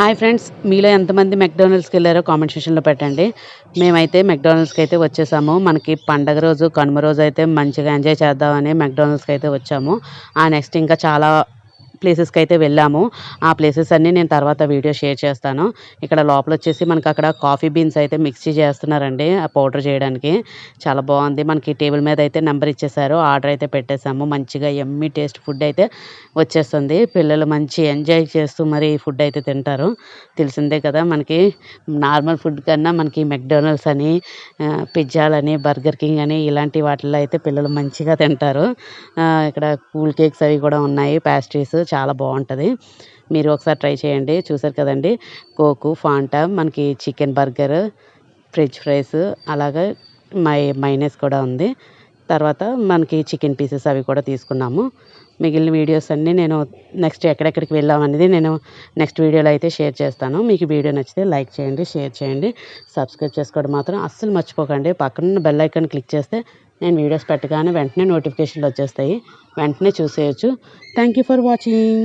Hi friends మీలో ఎంతమంది మెక్డానల్డ్స్కి వెళ్ళారో కామెంట్ సెషన్లో పెట్టండి. మేమైతే మెక్డానల్డ్స్కి అయితే వచ్చేసాము. మనకి పండగ రోజు కనుమ రోజు అయితే మంచిగా ఎంజాయ్ చేద్దామని మెక్డానల్డ్స్కి అయితే వచ్చాము. ఆ నెక్స్ట్ ఇంకా చాలా ప్లేసెస్కి అయితే వెళ్ళాము. ఆ ప్లేసెస్ అన్నీ నేను తర్వాత వీడియో షేర్ చేస్తాను. ఇక్కడ లోపల వచ్చేసి మనకి అక్కడ కాఫీ బీన్స్ అయితే మిక్సీ చేస్తున్నారండి ఆ పౌడర్ చేయడానికి. చాలా బాగుంది. మనకి టేబుల్ మీద అయితే నెంబర్ ఇచ్చేసారు. ఆర్డర్ అయితే పెట్టేశాము. మంచిగా ఎమ్మి టేస్ట్ ఫుడ్ అయితే వచ్చేస్తుంది. పిల్లలు మంచి ఎంజాయ్ చేస్తూ మరి ఫుడ్ అయితే తింటారు. తెలిసిందే కదా మనకి నార్మల్ ఫుడ్ కన్నా మనకి మెక్డొనల్డ్స్ అని పిజ్జాలని బర్గర్ కింగ్ అని ఇలాంటి వాటిల్లో అయితే పిల్లలు మంచిగా తింటారు. ఇక్కడ కూల్ కేక్స్ అవి కూడా ఉన్నాయి ప్యాస్ట్రీస్ చాలా బాగుంటుంది. మీరు ఒకసారి ట్రై చేయండి. చూసారు కదండి? కోకు ఫాంటా మనకి చికెన్ బర్గర్ ఫ్రెంచ్ ఫ్రైస్ అలాగే మై మైనస్ కూడా ఉంది. తర్వాత మనకి చికెన్ పీసెస్ అవి కూడా తీసుకున్నాము. మిగిలిన వీడియోస్ అన్నీ నేను నెక్స్ట్ ఎక్కడెక్కడికి వెళ్ళామనేది నేను నెక్స్ట్ వీడియోలో అయితే షేర్ చేస్తాను. మీకు వీడియో నచ్చితే లైక్ చేయండి షేర్ చేయండి. సబ్స్క్రైబ్ చేసుకోవడం మాత్రం అస్సలు మర్చిపోకండి. పక్కన బెల్ ఐకాన్ క్లిక్ చేస్తే నేను వీడియోస్ పెట్టగానే వెంటనే నోటిఫికేషన్లు వచ్చేస్తాయి. వెంటనే చూసేయచ్చు. Thank you for watching.